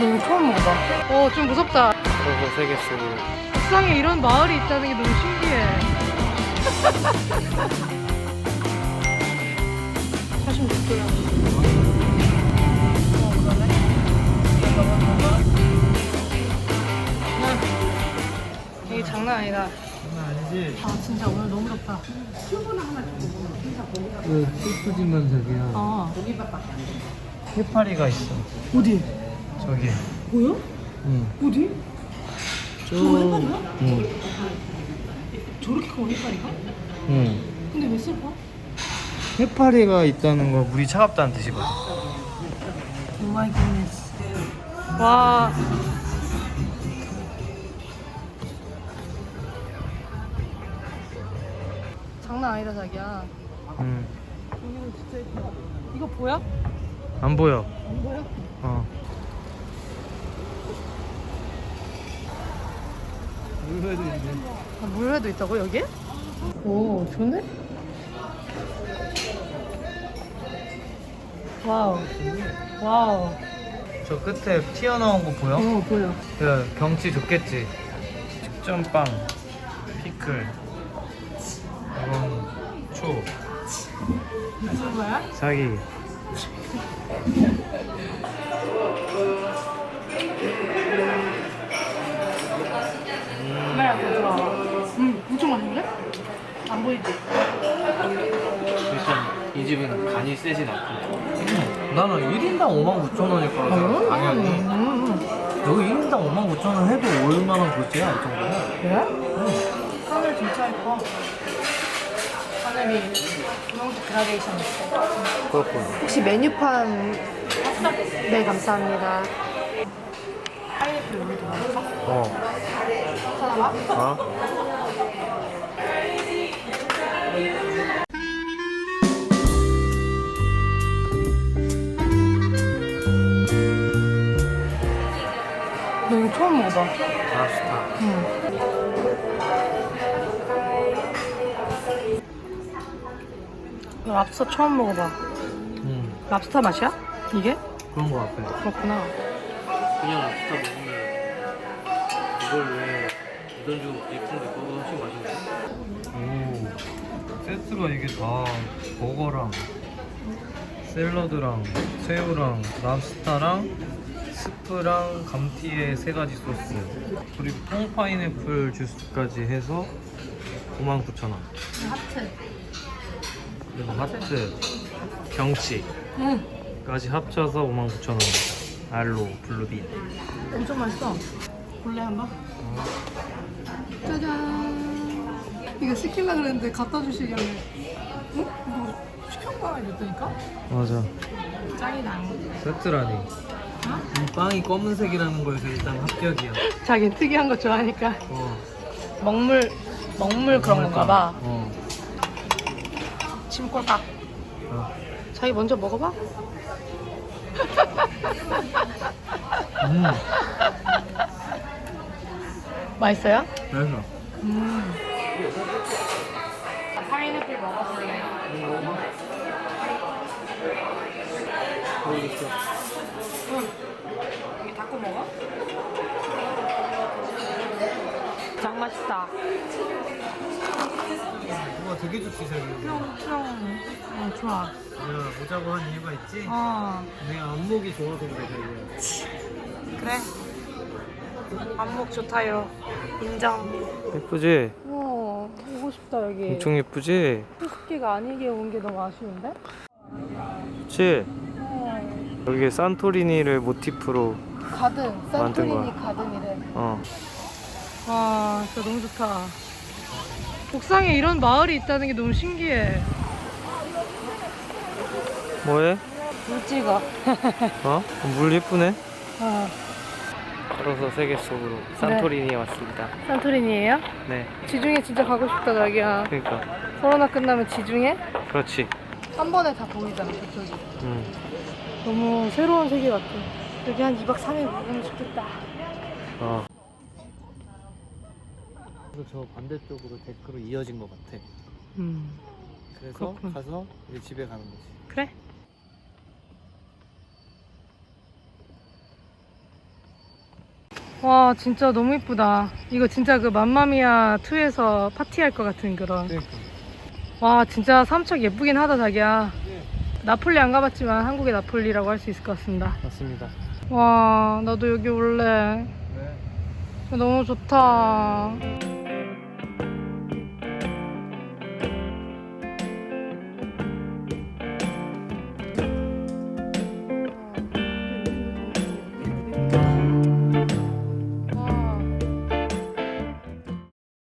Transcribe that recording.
이거 처음 먹어봐. 어, 좀 무섭다. 그래서 세계 속으로 북상에 이런 마을이 있다는 게 너무 신기해. 46도야. 어, 그러네. 아, 이게 장난 아니다. 장난 아니지? 아, 진짜 오늘 너무 덥다. 그 슬프지만 저기야 아, 해파리가 있어 어디? 저기 보여? 응 어디? 저... 저거 해파리야? 응. 저렇게 커, 해파리가? 응 근데 왜 슬퍼? 해파리가 있다는 거 물이 차갑다는 뜻이거든 오 마이 굿네스. 와. 장난 아니다 자기야. 응. 여기는 진짜 예쁘다. 이거 보여? 안 보여 안 보여? 어 물회도 있네 아, 물회도 있다고 여기? 오 좋네. 와우. 와우. 저 끝에 튀어나온 거 보여? 어 보여. 그 경치 좋겠지 식전빵 피클 이건 초 무슨 거야? 사기 카메라 더 들어와. 음 엄청 맛있는데? 안 보이지? 일단 이 집은 간이 세진 않고 나는 1인당 5만 9천 원일 거라서 당연히 음. 여기 1인당 5만 9천 원 해도 얼마나 굴지야 이 정도면 그래? 하늘 진짜 예뻐. 하늘이 분홍색 그라데이션 있어. 그렇군 혹시 메뉴판 네 감사합니다. 파인애플 우유도 많아? 어 하나만? 어? 너 이거 처음 먹어봐. 랍스타 응. 너 랍스터 처음 먹어봐. 응 랍스터 맛이야? 이게? 그런 거 같아 그렇구나. 그냥 랍스타 먹으면 이걸 왜 이돈 주고 예쁜데 그거 훨씬 맛있네 오 세트가 이게 다 버거랑 샐러드랑 새우랑 랍스타랑 스프랑 감튀에 세 가지 소스 그리고 통 파인애플 주스까지 해서 59,000원 하트. 그리고 하트 경치까지 응. 합쳐서 59,000원 알로 블루빈 엄청 맛있어. 볼래 한번? 짜잔. 이거 시킬라 그랬는데 갖다 주시길래. 응? 이거 시켰나? 이랬더니까? 맞아 짱이다. 세트라니 어? 이 빵이 검은색이라는 거에서 일단 합격이야 자기 특이한 거 좋아하니까. 어. 먹물, 먹물 그런 건가 봐. 어. 침꼴깍. 어. 자기 먼저 먹어봐. 음. 맛있어요? 그래서 음. 파인애플 먹어볼래. 모르겠어 응. 여기 닫고 먹어? 짱 맛있다. 우와 되게 좋지 자기 뿅, 뿅. 어, 좋아. 내가 오자고 한 이유가 있지? 어, 내가 안목이 좋아서 그래 자기야 그래. 안목 좋다요. 인정. 예쁘지? 어, 오고 싶다, 여기. 엄청 예쁘지? 스키가 아니게 온 게 너무 아쉬운데? 그치? 어. 여기에 산토리니를 모티프로 가든, 만든 거야. 산토리니 가든이래. 어 와, 진짜 너무 좋다. 옥상에 이런 마을이 있다는 게 너무 신기해. 뭐해? 물 찍어. 어? 물 예쁘네 어, 걸어서 세계 속으로 산토리니에 왔습니다 산토리니예요? 네 지중해 진짜 가고 싶다, 자기야. 그러니까 코로나 끝나면 지중해? 그렇지 한 번에 다 보이잖아, 저쪽이. 응. 너무 새로운 세계 같아. 여기 한 2박 3일 묵으면 좋겠다. 어. 그래서 저 반대쪽으로 데크로 이어진 것 같아. 음, 그래서 그렇군. 가서 우리 집에 가는 거지. 그래. 와 진짜 너무 이쁘다. 이거 진짜 그 맘마미아 2에서 파티할 것 같은 그런. 그러니까. 와 진짜 삼척 예쁘긴 하다 자기야. 나폴리 안 가봤지만 한국의 나폴리라고 할 수 있을 것 같습니다. 맞습니다. 와 나도 여기 올래. 네. 너무 좋다.